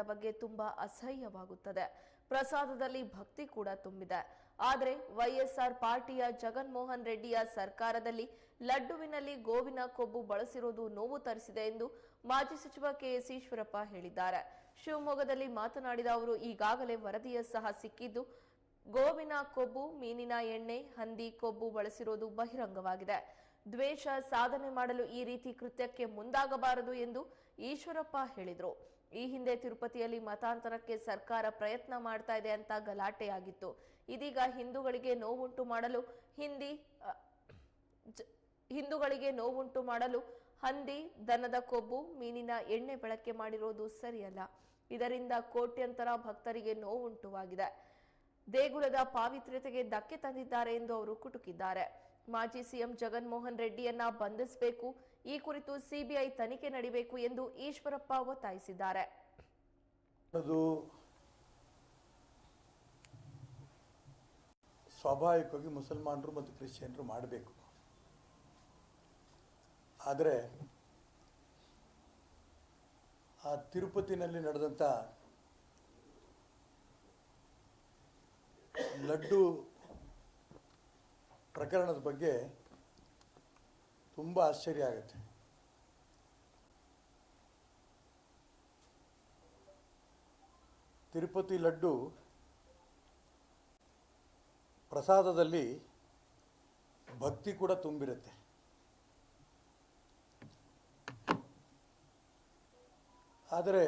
ಬಗ್ಗೆ ತುಂಬಾ ಅಸಹ್ಯವಾಗುತ್ತದೆ. ಪ್ರಸಾದದಲ್ಲಿ ಭಕ್ತಿ ಕೂಡ ತುಂಬಿದೆ. ಆದರೆ ವೈಎಸ್ಆರ್ ಪಾರ್ಟಿಯ ಜಗನ್ಮೋಹನ್ ರೆಡ್ಡಿಯ ಸರ್ಕಾರದಲ್ಲಿ ಲಡ್ಡುವಿನಲ್ಲಿ ಗೋವಿನ ಕೊಬ್ಬು ಬಳಸಿರುವುದು ನೋವು ತರಿಸಿದೆ ಎಂದು ಮಾಜಿ ಸಚಿವ ಕೆಎಸ್ ಈಶ್ವರಪ್ಪ ಹೇಳಿದ್ದಾರೆ. ಶಿವಮೊಗ್ಗದಲ್ಲಿ ಮಾತನಾಡಿದ ಅವರು, ಈಗಾಗಲೇ ವರದಿಯ ಸಹ ಸಿಕ್ಕಿದ್ದು ಗೋವಿನ ಕೊಬ್ಬು, ಮೀನಿನ ಎಣ್ಣೆ, ಹಂದಿ ಕೊಬ್ಬು ಬಳಸಿರುವುದು ಬಹಿರಂಗವಾಗಿದೆ. ದ್ವೇಷ ಸಾಧನೆ ಮಾಡಲು ಈ ರೀತಿ ಕೃತ್ಯಕ್ಕೆ ಮುಂದಾಗಬಾರದು ಎಂದು ಈಶ್ವರಪ್ಪ ಹೇಳಿದರು. ಈ ಹಿಂದೆ ತಿರುಪತಿಯಲ್ಲಿ ಮತಾಂತರಕ್ಕೆ ಸರ್ಕಾರ ಪ್ರಯತ್ನ ಮಾಡ್ತಾ ಇದೆ ಅಂತ ಗಲಾಟೆಯಾಗಿತ್ತು. ಇದೀಗ ಹಿಂದೂಗಳಿಗೆ ನೋವುಂಟು ಮಾಡಲು ಹಿಂದಿ ಹಿಂದೂಗಳಿಗೆ ನೋವುಂಟು ಮಾಡಲು ಹಂದಿ, ದನದ ಕೊಬ್ಬು, ಮೀನಿನ ಎಣ್ಣೆ ಬಳಕೆ ಮಾಡಿರೋದು ಸರಿಯಲ್ಲ. ಇದರಿಂದ ಕೋಟ್ಯಂತರ ಭಕ್ತರಿಗೆ ನೋವುಂಟುವಾಗಿದೆ. ದೇಗುಲದ ಪಾವಿತ್ರ್ಯತೆಗೆ ಧಕ್ಕೆ ತಂದಿದ್ದಾರೆ ಎಂದು ಅವರು ಕುಟುಕಿದ್ದಾರೆ. ಮಾಜಿ ಸಿಎಂ ಜಗನ್ಮೋಹನ್ ರೆಡ್ಡಿಯನ್ನ ಬಂಧಿಸಬೇಕು. ಈ ಕುರಿತು ಸಿಬಿಐ ತನಿಖೆ ನಡೆಯಬೇಕು ಎಂದು ಈಶ್ವರಪ್ಪ ಒತ್ತಾಯಿಸಿದ್ದಾರೆ. ಸ್ವಾಭಾವಿಕವಾಗಿ ಮುಸಲ್ಮಾನರು ಮತ್ತು ಕ್ರಿಶ್ಚಿಯನ್ರು ಮಾಡಬೇಕು. ಆದರೆ ಆ ತಿರುಪತಿನಲ್ಲಿ ನಡೆದಂಥ ಲಡ್ಡು ಪ್ರಕರಣದ ಬಗ್ಗೆ ತುಂಬ ಆಶ್ಚರ್ಯ ಆಗುತ್ತೆ. ತಿರುಪತಿ ಲಡ್ಡು ಪ್ರಸಾದದಲ್ಲಿ ಭಕ್ತಿ ಕೂಡ ತುಂಬಿರುತ್ತೆ. ಆದರೆ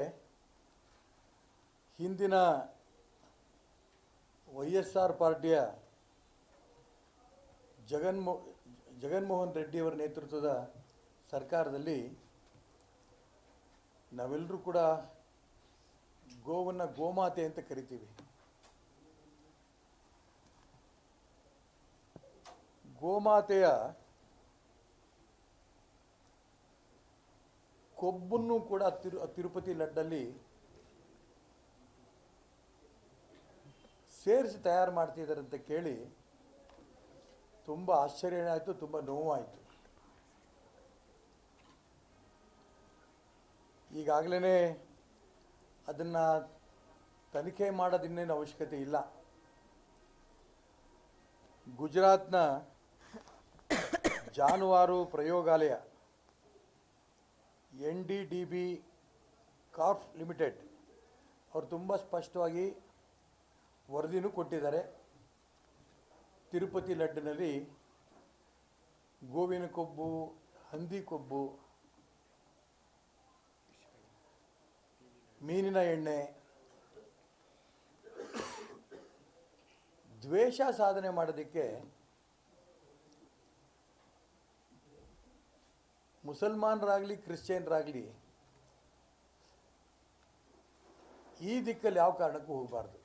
ಹಿಂದಿನ ವೈ ಎಸ್ ಆರ್ ಪಾರ್ಟಿಯ ಜಗನ್ಮೋ ಜಗನ್ಮೋಹನ್ ರೆಡ್ಡಿಯವರ ನೇತೃತ್ವದ ಸರ್ಕಾರದಲ್ಲಿ ನಾವೆಲ್ಲರೂ ಕೂಡ ಗೋವನ್ನು ಗೋಮಾತೆ ಅಂತ ಕರಿತೀವಿ. ಗೋಮಾತೆಯ ಕೊಬ್ಬನ್ನು ಕೂಡ ತಿರು, ತಿರುಪತಿ ಲಡ್ಡಲ್ಲಿ ಸೇರಿಸಿ ತಯಾರು ಮಾಡ್ತಿದ್ದಾರೆ ಅಂತ ಕೇಳಿ ತುಂಬ ಆಶ್ಚರ್ಯ ಆಯಿತು, ತುಂಬ ನೋವಾಯಿತು. ಈಗಾಗಲೇ ಅದನ್ನು ತನಿಖೆ ಮಾಡೋದಿನ್ನೇನು ಅವಶ್ಯಕತೆ ಇಲ್ಲ. ಗುಜರಾತ್ನ ಜಾನುವಾರು ಪ್ರಯೋಗಾಲಯ, N D D B calf limited, ಅವರು ತುಂಬ ಸ್ಪಷ್ಟವಾಗಿ ವರದಿನೂ ಕೊಟ್ಟಿದ್ದಾರೆ. ತಿರುಪತಿ ಲಡ್ಡಿನಲ್ಲಿ ಗೋವಿನ ಕೊಬ್ಬು, ಹಂದಿ ಕೊಬ್ಬು, ಮೀನಿನ ಎಣ್ಣೆ, ದ್ವೇಷ ಸಾಧನೆ ಮಾಡೋದಕ್ಕೆ ಮುಸಲ್ಮಾನರಾಗಲಿ, ಕ್ರಿಶ್ಚಿಯನ್ರಾಗಲಿ ಈ ದಿಕ್ಕಲ್ಲಿ ಯಾವ ಕಾರಣಕ್ಕೂ ಹೋಗಬಾರ್ದು.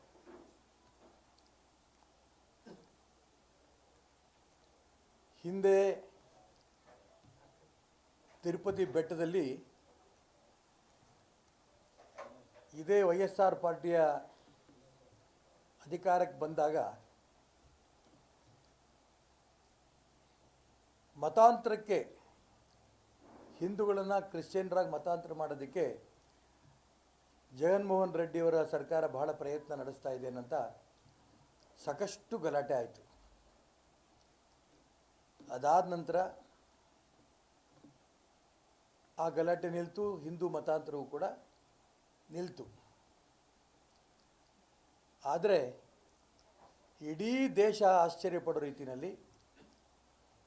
ಹಿಂದೆ ತಿರುಪತಿ ಬೆಟ್ಟದಲ್ಲಿ ಇದೇ ವೈ ಎಸ್ ಆರ್ ಪಾರ್ಟಿಯ ಅಧಿಕಾರಕ್ಕೆ ಬಂದಾಗ ಮತಾಂತರಕ್ಕೆ ಹಿಂದೂಗಳನ್ನು ಕ್ರಿಶ್ಚಿಯನ್ರಾಗಿ ಮತಾಂತರ ಮಾಡೋದಕ್ಕೆ ಜಗನ್ಮೋಹನ್ ರೆಡ್ಡಿಯವರ ಸರ್ಕಾರ ಬಹಳ ಪ್ರಯತ್ನ ನಡೆಸ್ತಾ ಇದೆ ಅಂತ ಸಾಕಷ್ಟು ಗಲಾಟೆ ಆಯಿತು. ಅದಾದ ನಂತರ ಆ ಗಲಾಟೆ ನಿಲ್ತು, ಹಿಂದೂ ಮತಾಂತರವು ಕೂಡ ನಿಲ್ತು. ಆದರೆ ಇಡೀ ದೇಶ ಆಶ್ಚರ್ಯಪಡೋ ರೀತಿಯಲ್ಲಿ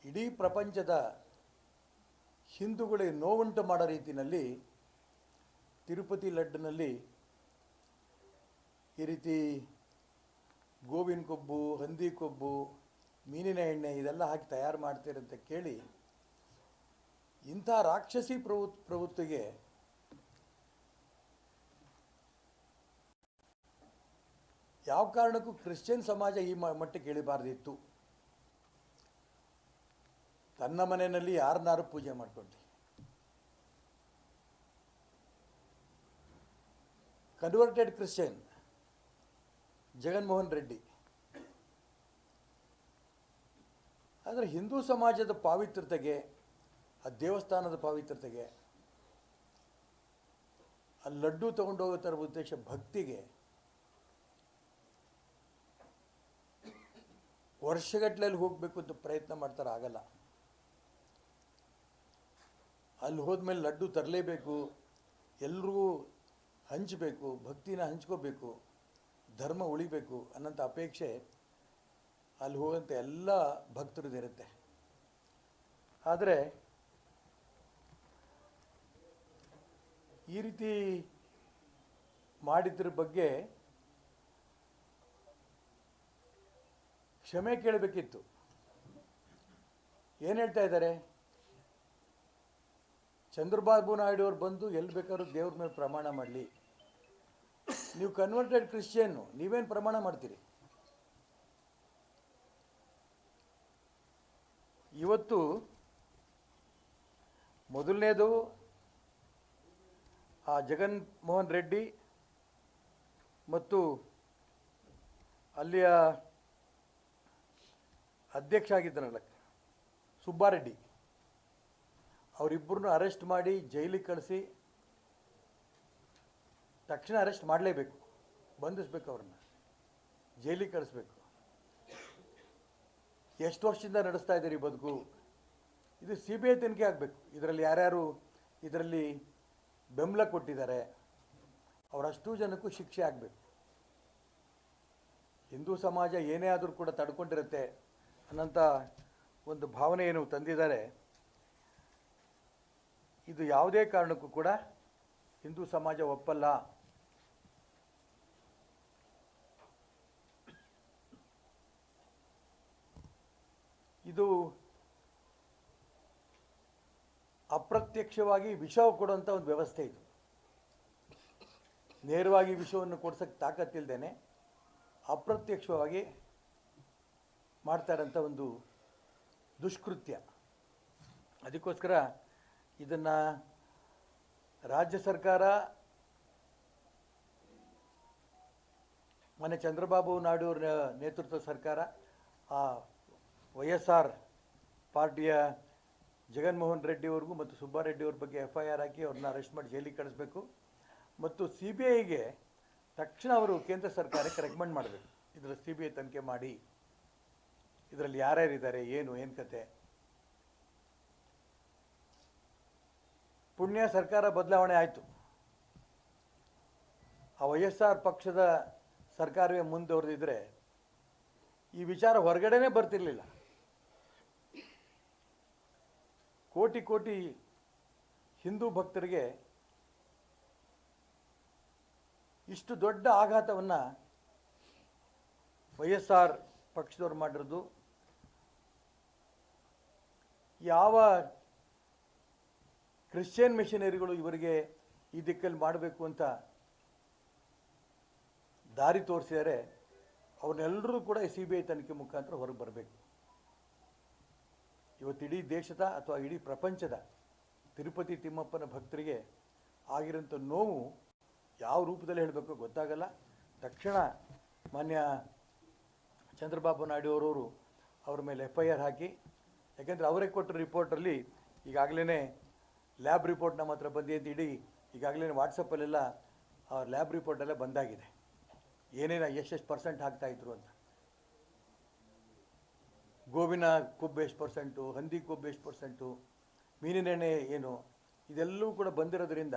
ಇಡೀ ಪ್ರಪಂಚದ ಹಿಂದೂಗಳಿಗೆ ನೋವುಂಟು ಮಾಡೋ ರೀತಿಯಲ್ಲಿ ತಿರುಪತಿ, ಲಡ್ಡಿನಲ್ಲಿ ಈ ರೀತಿ ಗೋವಿನ ಕೊಬ್ಬು, ಹಂದಿ ಕೊಬ್ಬು ಮೀನಿನ ಎಣ್ಣೆ ಇದೆಲ್ಲ ಹಾಕಿ ತಯಾರು ಮಾಡ್ತೀರಂತ ಕೇಳಿ ಇಂಥ ರಾಕ್ಷಸಿ ಪ್ರವೃ, ಪ್ರವೃತ್ತಿಗೆ ಯಾವ ಕಾರಣಕ್ಕೂ ಕ್ರಿಶ್ಚಿಯನ್ ಸಮಾಜ ಈ ಮಟ್ಟಕ್ಕೆ ಇಳಿಬಾರ್ದಿತ್ತು. ತನ್ನ ಮನೆಯಲ್ಲಿ ಯಾರನ್ನಾರು ಪೂಜೆ ಮಾಡ್ಕೊಂಡು ಕನ್ವರ್ಟೆಡ್ ಕ್ರಿಶ್ಚಿಯನ್ ಜಗನ್ಮೋಹನ್ ರೆಡ್ಡಿ. ಆದರೆ ಹಿಂದೂ ಸಮಾಜದ ಪಾವಿತ್ರತೆಗೆ ಆ ದೇವಸ್ಥಾನದ ಪಾವಿತ್ರತೆಗೆ ಆ ಲಡ್ಡು ತಗೊಂಡೋಗೋ ಥರ ಉದ್ದೇಶ ಭಕ್ತಿಗೆ ವರ್ಷಗಟ್ಟಲೆಯಲ್ಲಿ ಹೋಗಬೇಕು ಅಂತ ಪ್ರಯತ್ನ ಮಾಡ್ತಾರೆ, ಆಗಲ್ಲ. ಅಲ್ಲಿ ಹೋದ್ಮೇಲೆ ಲಡ್ಡು ತರಲೇಬೇಕು, ಎಲ್ರಿಗೂ ಹಂಚಬೇಕು, ಭಕ್ತಿನ ಹಂಚ್ಕೋಬೇಕು, ಧರ್ಮ ಉಳಿಬೇಕು ಅನ್ನೋಂಥ ಅಪೇಕ್ಷೆ ಅಲ್ಲಿ ಹೋಗಂತೆ ಎಲ್ಲ ಭಕ್ತರದಿರುತ್ತೆ ಆದರೆ ಈ ರೀತಿ ಮಾಡಿದ್ರ ಬಗ್ಗೆ ಕ್ಷಮೆ ಕೇಳಬೇಕಿತ್ತು. ಏನು ಹೇಳ್ತಾ ಇದ್ದಾರೆ? ಚಂದ್ರಬಾಬು ನಾಯ್ಡು ಅವ್ರು ಬಂದು ಎಲ್ಲಿ ಬೇಕಾದ್ರೂ ದೇವ್ರ ಮೇಲೆ ಪ್ರಮಾಣ ಮಾಡಲಿ. ನೀವು ಕನ್ವರ್ಟೆಡ್ ಕ್ರಿಶ್ಚಿಯನ್ನು ನೀವೇನು ಪ್ರಮಾಣ ಮಾಡ್ತೀರಿ? ಇವತ್ತು ಮೊದಲನೇದು ಆ ಜಗನ್ ಮೋಹನ್ ರೆಡ್ಡಿ ಮತ್ತು ಅಲ್ಲಿಯ ಅಧ್ಯಕ್ಷ ಆಗಿದ್ದನಲ್ಲ ಸುಬ್ಬಾರೆಡ್ಡಿ ಅವರಿಬ್ಬರನ್ನು ಅರೆಸ್ಟ್ ಮಾಡಿ ಜೈಲಿಗೆ ಕಳಿಸಿ ತಕ್ಷಣ ಅರೆಸ್ಟ್ ಮಾಡಲೇಬೇಕು. ಬಂಧಿಸ್ಬೇಕು ಅವ್ರನ್ನ. ಜೈಲಿಗೆ ಕಳಿಸ್ಬೇಕು. ಎಷ್ಟು ವರ್ಷದಿಂದ ನಡೆಸ್ತಾ ಇದ್ದೀರಿ ಬದುಕು? ಇದು ಸಿ ಬಿ ಐ ತನಿಖೆ ಆಗಬೇಕು. ಇದರಲ್ಲಿ ಯಾರ್ಯಾರು ಇದರಲ್ಲಿ ಬೆಂಬಲ ಕೊಟ್ಟಿದ್ದಾರೆ, ಅವರಷ್ಟು ಜನಕ್ಕೂ ಶಿಕ್ಷೆ ಆಗಬೇಕು. ಹಿಂದೂ ಸಮಾಜ ಏನೇ ಆದರೂ ಕೂಡ ತಡ್ಕೊಂಡಿರುತ್ತೆ ಅನ್ನೋಂಥ ಒಂದು ಭಾವನೆ ಏನು ತಂದಿದ್ದಾರೆ. ಇದು ಯಾವುದೇ ಕಾರಣಕ್ಕೂ ಕೂಡ ಹಿಂದೂ ಸಮಾಜ ಒಪ್ಪಲ್ಲ. ಇದು ಅಪ್ರತ್ಯಕ್ಷವಾಗಿ ವಿಷ ಕೊಡುವಂಥ ಒಂದು ವ್ಯವಸ್ಥೆ ಇದು. ನೇರವಾಗಿ ವಿಷವನ್ನು ಕೊಡ್ಸೋಕ್ಕೆ ತಾಕತ್ತಿಲ್ದೇನೆ ಅಪ್ರತ್ಯಕ್ಷವಾಗಿ ಮಾಡ್ತಾರಂಥ ಒಂದು ದುಷ್ಕೃತ್ಯ. ಅದಕ್ಕೋಸ್ಕರ ಇದನ್ನು ರಾಜ್ಯ ಸರ್ಕಾರ ಮನೆ ಚಂದ್ರಬಾಬು ನಾಯ್ಡು ಅವರ ನೇತೃತ್ವದ ಸರ್ಕಾರ ಆ ವೈ ಎಸ್ ಆರ್ ಪಾರ್ಟಿಯ ಜಗನ್ಮೋಹನ್ ರೆಡ್ಡಿ ಅವ್ರಿಗೂ ಮತ್ತು ಸುಬ್ಬಾರೆಡ್ಡಿ ಅವ್ರ ಬಗ್ಗೆ ಎಫ್ ಐ ಆರ್ ಹಾಕಿ ಅವ್ರನ್ನ ಅರೆಸ್ಟ್ ಮಾಡಿ ಜೈಲಿಗೆ ಕಳಿಸ್ಬೇಕು. ಮತ್ತು ಸಿ ಬಿ ಐಗೆ ತಕ್ಷಣ ಅವರು ಕೇಂದ್ರ ಸರ್ಕಾರಕ್ಕೆ ರೆಕಮೆಂಡ್ ಮಾಡಬೇಕು. ಇದರ ಸಿ ಬಿ ಐ ತನಿಖೆ ಮಾಡಿ. ಇದರಲ್ಲಿ ಯಾರ್ಯಾರಿದ್ದಾರೆ ಏನು ಏನು ಕತೆ? ಪುಣ್ಯ ಸರ್ಕಾರ ಬದಲಾವಣೆ ಆಯಿತು. ಆ ವೈ ಎಸ್ ಆರ್ ಪಕ್ಷದ ಸರ್ಕಾರವೇ ಮುಂದುವರೆದಿದ್ದರೆ ಈ ವಿಚಾರ ಹೊರಗಡೆನೇ ಬರ್ತಿರ್ಲಿಲ್ಲ. ಕೋಟಿ ಕೋಟಿ ಹಿಂದೂ ಭಕ್ತರಿಗೆ ಇಷ್ಟು ದೊಡ್ಡ ಆಘಾತವನ್ನು ವೈ ಎಸ್ ಆರ್ ಪಕ್ಷದವ್ರು ಮಾಡಿರೋದು. ಯಾವ ಕ್ರಿಶ್ಚಿಯನ್ ಮಿಷನರಿಗಳು ಇವರಿಗೆ ಈ ದಿಕ್ಕಲ್ಲಿ ಮಾಡಬೇಕು ಅಂತ ದಾರಿ ತೋರಿಸಿದರೆ ಅವ್ರನ್ನೆಲ್ಲರೂ ಕೂಡ ಸಿ ಬಿ ಐ ತನಿಖೆ ಮುಖಾಂತರ ಹೊರಗೆ ಬರಬೇಕು. ಇವತ್ತು ಇಡೀ ದೇಶದ ಅಥವಾ ಇಡೀ ಪ್ರಪಂಚದ ತಿರುಪತಿ ತಿಮ್ಮಪ್ಪನ ಭಕ್ತರಿಗೆ ಆಗಿರೋಂಥ ನೋವು ಯಾವ ರೂಪದಲ್ಲಿ ಹೇಳಬೇಕು ಗೊತ್ತಾಗಲ್ಲ. ತಕ್ಷಣ ಮಾನ್ಯ ಚಂದ್ರಬಾಬು ನಾಯ್ಡು ಅವರವರು ಅವ್ರ ಮೇಲೆ ಎಫ್ ಐ ಆರ್ ಹಾಕಿ, ಯಾಕೆಂದರೆ ಅವರೇ ಕೊಟ್ಟ ರಿಪೋರ್ಟಲ್ಲಿ ಈಗಾಗಲೇ ಲ್ಯಾಬ್ ರಿಪೋರ್ಟ್ ನಮ್ಮ ಹತ್ರ ಬಂದಿದ್ದು ಇಡೀ ಈಗಾಗಲೇ ವಾಟ್ಸಪ್ಪಲ್ಲೆಲ್ಲ ಅವ್ರ ಲ್ಯಾಬ್ ರಿಪೋರ್ಟೆಲ್ಲ ಬಂದಾಗಿದೆ. ಏನೇನು ಎಷ್ಟೆಷ್ಟು ಪರ್ಸೆಂಟ್ ಹಾಕ್ತಾಯಿದ್ರು ಅಂತ. ಗೋವಿನ ಕೊಬ್ಬು ಎಷ್ಟು ಪರ್ಸೆಂಟು ಹಂದಿ ಕೊಬ್ಬು ಎಷ್ಟು ಪರ್ಸೆಂಟು ಮೀನಿನ ಎಣ್ಣೆ ಏನು, ಇದೆಲ್ಲವೂ ಕೂಡ ಬಂದಿರೋದ್ರಿಂದ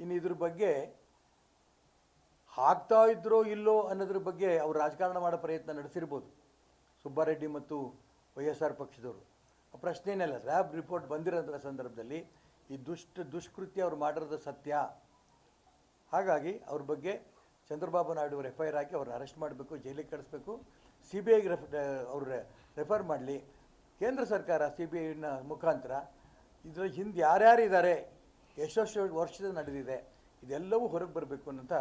ಇನ್ನು ಇದ್ರ ಬಗ್ಗೆ ಹಾಕ್ತಾ ಇದ್ರೋ ಇಲ್ಲೋ ಅನ್ನೋದ್ರ ಬಗ್ಗೆ ಅವರು ರಾಜಕಾರಣ ಮಾಡೋ ಪ್ರಯತ್ನ ನಡೆಸಿರ್ಬೋದು. ಸುಬ್ಬಾರೆಡ್ಡಿ ಮತ್ತು ವೈ ಎಸ್ ಆರ್ ಪಕ್ಷದವರು. ಆ ಪ್ರಶ್ನೆನೇ ರ್ಯಾಬ್ ರಿಪೋರ್ಟ್ ಬಂದಿರೋದ್ರ ಸಂದರ್ಭದಲ್ಲಿ ಈ ದುಷ್ಟ ದುಷ್ಕೃತ್ಯ ಅವ್ರು ಮಾಡಿರೋದು ಸತ್ಯ. ಹಾಗಾಗಿ ಅವ್ರ ಬಗ್ಗೆ ಚಂದ್ರಬಾಬು ನಾಯ್ಡು ಅವರು ಎಫ್ ಐ ಆರ್ ಹಾಕಿ ಅವ್ರನ್ನ ಅರೆಸ್ಟ್ ಮಾಡಬೇಕು, ಜೈಲಿಗೆ ಕಳಿಸ್ಬೇಕು. ಸಿ ಬಿ ಐಗೆ ರೆಫ್ ಅವ್ರು ರೆಫರ್ ಮಾಡಲಿ. ಕೇಂದ್ರ ಸರ್ಕಾರ ಸಿ ಬಿ ಐನ ಮುಖಾಂತರ ಇದರ ಹಿಂದೆ ಯಾರ್ಯಾರು ಇದ್ದಾರೆ ಎಷ್ಟೆಷ್ಟು ವರ್ಷದ ನಡೆದಿದೆ, ಇದೆಲ್ಲವೂ ಹೊರಗೆ ಬರಬೇಕು ಅನ್ನೋಂಥ